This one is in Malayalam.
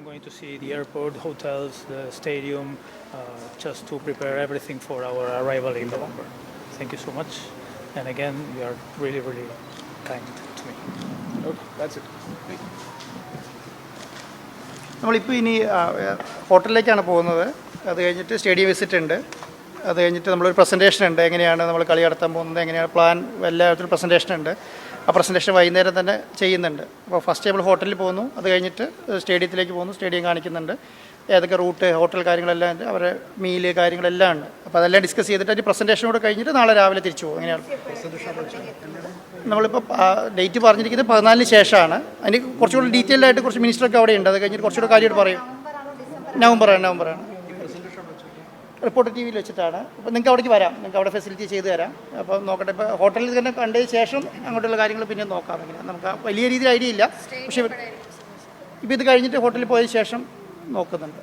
I'm going to see the airport, hotels, the stadium, uh, just to prepare everything for our arrival in November. Thank you so much. And again, you are really, really kind to me. Okay, that's it. Thank you. നമ്മളിപ്പോൾ ഇനി ഹോട്ടലിലേക്കാണ് പോകുന്നത് അത് കഴിഞ്ഞിട്ട് സ്റ്റേഡിയം വിസിറ്റ് ഉണ്ട് അത് കഴിഞ്ഞിട്ട് നമ്മളൊരു പ്രസന്റേഷൻ ഉണ്ട്. എങ്ങനെയാണ് നമ്മൾ കളി നടത്താൻ പോകുന്നത്? എങ്ങനെയാണ് പ്ലാൻ എല്ലാവരും പ്രസന്റേഷൻ ഉണ്ട്. ആ പ്രസന്റേഷൻ വൈകുന്നേരം തന്നെ ചെയ്യുന്നുണ്ട്. അപ്പോൾ ഫസ്റ്റ് നമ്മൾ ഹോട്ടലിൽ പോകുന്നു. അത് കഴിഞ്ഞിട്ട് സ്റ്റേഡിയത്തിലേക്ക് പോകുന്നു. സ്റ്റേഡിയം കാണിക്കുന്നുണ്ട്. ഏതൊക്കെ റൂട്ട് ഹോട്ടൽ കാര്യങ്ങളെല്ലാം ഉണ്ട്. അവരുടെ മീൽ കാര്യങ്ങളെല്ലാം ഉണ്ട്. അപ്പോൾ അതെല്ലാം ഡിസ്കസ് ചെയ്തിട്ട് അതിന് കൂടെ കഴിഞ്ഞിട്ട് നാളെ രാവിലെ തിരിച്ചു പോകും. എങ്ങനെയാണ്? നമ്മളിപ്പോൾ ഡേറ്റ് പറഞ്ഞിരിക്കുന്നത് പതിനാലിന് ശേഷമാണ്. അതിന് കുറച്ചുകൂടി ഡീറ്റെയിൽഡ് ആയിട്ട് കുറച്ച് മിനിസ്റ്ററൊക്കെ അവിടെ ഉണ്ട് അത് കഴിഞ്ഞിട്ട് കുറച്ചുകൂടി കാര്യമായിട്ട് പറയും. നവംബറാണ് നവംബറാണ്. റിപ്പോർട്ട് ടി വിയിൽ വെച്ചിട്ടാണ്. അപ്പോൾ നിങ്ങൾക്ക് അവിടേക്ക് വരാം. നിങ്ങൾക്ക് അവിടെ ഫെസിലിറ്റി ചെയ്തു തരാം. അപ്പോൾ നോക്കട്ടെ. ഇപ്പോൾ ഹോട്ടലിൽ തന്നെ കണ്ടതിന് ശേഷം അങ്ങോട്ടുള്ള കാര്യങ്ങൾ പിന്നെ നോക്കാം എങ്ങനെ നമുക്ക് വലിയ രീതിയിൽ ഐഡിയ ഇല്ല. പക്ഷേ ഇപ്പോൾ ഇത് കഴിഞ്ഞിട്ട് ഹോട്ടലിൽ പോയ ശേഷം നോക്കുന്നുണ്ട്.